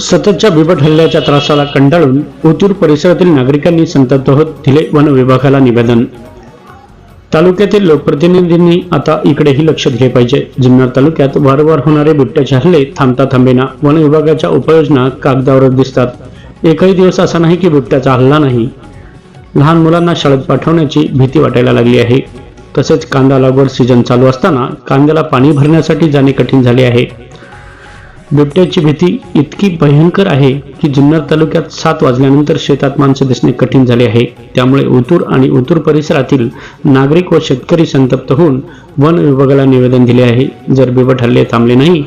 सततच्या बिबट हल्ल्याच्या त्रासाला कंटाळून ओतूर परिसरातील नागरिकांनी संतप्त होत दिले वन विभागाला निवेदन. तालुक्यातील लोकप्रतिनिधींनी आता इकडेही लक्ष दिले पाहिजे. जुन्नर तालुक्यात वारंवार होणारे बिबट्याचे हल्ले थांबता थांबेना. वन विभागाच्या उपाययोजना कागदावरच दिसतात. एकही दिवस असा नाही की बिबट्याचा हल्ला नाही. लहान मुलांना शाळेत पाठवण्याची भीती वाटायला लागली आहे. तसेच कांदा लागवड सीझन चालू असताना कांद्याला पाणी भरण्यासाठी जाणे कठीण झाले आहे. बिबट्याची भीती इतकी भयंकर आहे की जुन्नर तालुक्यात सात वाजल्यानंतर शेतात माणसं दिसणे कठीण झाले आहे. त्यामुळे ओतूर आणि ओतूर परिसरातील नागरिक व शेतकरी संतप्त होऊन वन विभागाला निवेदन दिले आहे. जर बिबट हल्ले थांबले नाही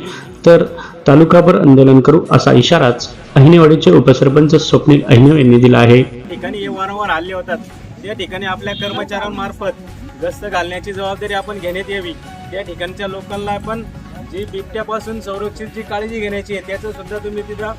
तर तालुकाभर आंदोलन करू असा इशाराच अहिनेवाडीचे उपसरपंच स्वप्नील अहिने यांनी दिला आहे. ठिकाणी हे वारंवार हल्ले होतात. त्या ठिकाणी आपल्या कर्मचाऱ्यांमार्फत गस्त घालण्याची जबाबदारी आपण घेण्यात यावी. त्या ठिकाणच्या लोकांना आपण जी बिबट्यापासून संरक्षित जी काळजी घेण्याची आहे त्याचं सुद्धा तुम्ही तिथं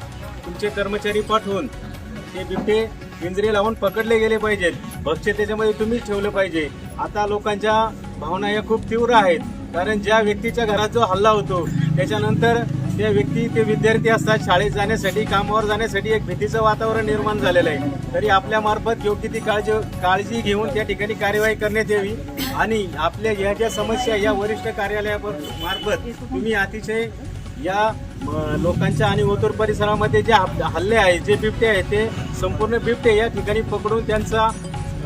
तुमचे कर्मचारी पाठवून ते बिबटे पिंजरे लावून पकडले गेले पाहिजेत. भक्ष्य त्याच्यामध्ये तुम्हीच ठेवलं पाहिजे. आता लोकांच्या भावना या खूप तीव्र आहेत. कारण ज्या व्यक्तीच्या घरात जो हल्ला होतो त्याच्यानंतर त्या व्यक्ती ते विद्यार्थी असतात शाळेत जाण्यासाठी कामावर जाण्यासाठी एक भीतीचं वातावरण निर्माण झालेलं आहे. तरी आपल्या मार्फत योग्य ती काळजी काळजी घेऊन त्या ठिकाणी कार्यवाही करण्यात यावी. आणि आपल्या या ज्या समस्या या वरिष्ठ कार्यालयामार्फत तुम्ही अतिशय या लोकांच्या आणि ओतूर परिसरामध्ये जे हल्ले आहेत जे बिबटे आहेत ते संपूर्ण बिबटे या ठिकाणी पकडून त्यांचा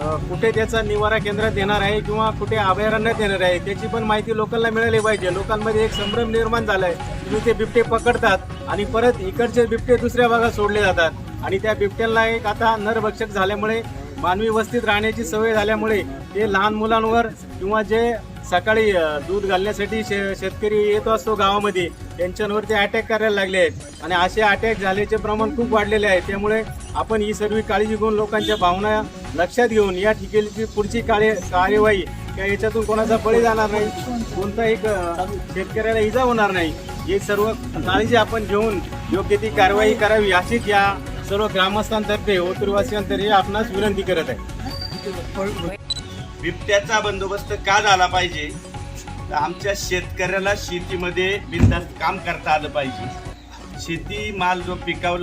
कुठे त्याचा निवारा केंद्रात येणार आहे किंवा कुठे अभयारण्यात येणार आहे त्याची पण माहिती लोकांना मिळाली पाहिजे. लोकांमध्ये एक संभ्रम निर्माण झाला आहे तुम्ही ते बिबटे पकडतात आणि परत इकडचे बिबटे दुसऱ्या भागात सोडले जातात. आणि त्या बिबट्यांना एक आता नरभक्षक झाल्यामुळे मानवी वस्तीत राहण्याची सवय झाल्यामुळे ते लहान मुलांवर किंवा जे सकाळी दूध घालण्यासाठी शे शेतकरी येतो असतो गावामध्ये. त्यांच्यावरती अटॅक करायला लागले आहेत. आणि असे अटॅक झाल्याचे प्रमाण खूप वाढलेले आहे. त्यामुळे आपण ही सर्व काळजी घेऊन लोकांच्या भावना लक्षात घेऊन या ठिकाणची पुढची कार्य कार्यवाही किंवा याच्यातून कोणाचा बळी जाणार नाही. कोणताही शेतकऱ्याला इजा होणार नाही. हे सर्व काळजी आपण घेऊन योग्य ती कारवाई करावी अशीच या सर्व ग्रामस्थांतर्फे ओतुरवासियांतर्फे आपणास विनंती करत आहे. बिबट्याचा बंदोबस्त का झाला पाहिजे? तर आमच्या शेतकऱ्याला शेतीमध्ये बिनधास्त काम करता आलं पाहिजे. शेती माल जो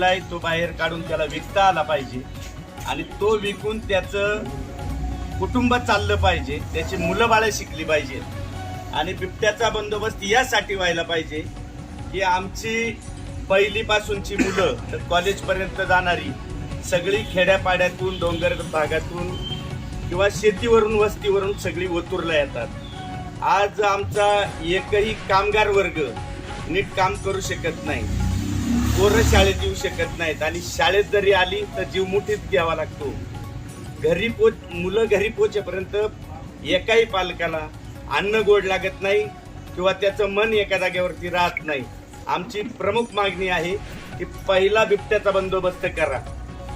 आहे तो बाहेर काढून त्याला विकता आला पाहिजे. आणि तो विकून त्याचं कुटुंब चाललं पाहिजे. त्याची मुलं बाळं शिकली पाहिजेत आणि बिबट्याचा बंदोबस्त यासाठी व्हायला पाहिजे की आमची पहिलीपासूनची मुलं तर कॉलेजपर्यंत जाणारी सगळी खेड्यापाड्यातून डोंगर भागातून किंवा शेतीवरून वस्तीवरून सगळी ओतूरला येतात. आज आमचा एकही कामगार वर्ग नीट काम करू शकत नाही. पोरं शाळेत येऊ शकत नाहीत आणि शाळेत जरी आली तर जीव मुठीत घ्यावा लागतो. घरी पोच मुलं घरी पोचेपर्यंत एकाही पालकाला अन्न गोड लागत नाही किंवा त्याचं मन एका जागेवरती राहत नाही. आमची प्रमुख मागणी आहे की पहिला बिबट्याचा बंदोबस्त करा.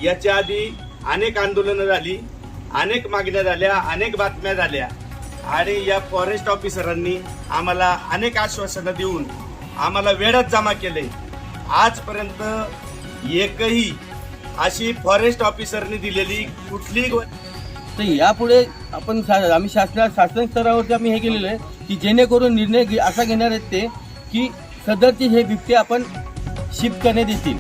याच्या आधी अनेक आंदोलनं झाली. अनेक मागण्या झाल्या अनेक बातम्या झाल्या. आणि या फॉरेस्ट ऑफिसरांनी आम्हाला अनेक आश्वासनं देऊन आम्हाला वेळात जमा केले आजपर्यंत एकही अशी फॉरेस्ट ऑफिसरनी दिलेली कुठली तर यापुढे आपण शा- आम्ही शासना शासन स्तरावरती आम्ही हे केलेलं आहे की जेणेकरून निर्णय घे- असा घेणार आहेत ते की सदरचे हे बिबटे आपण शिफ्ट करण्यात येतील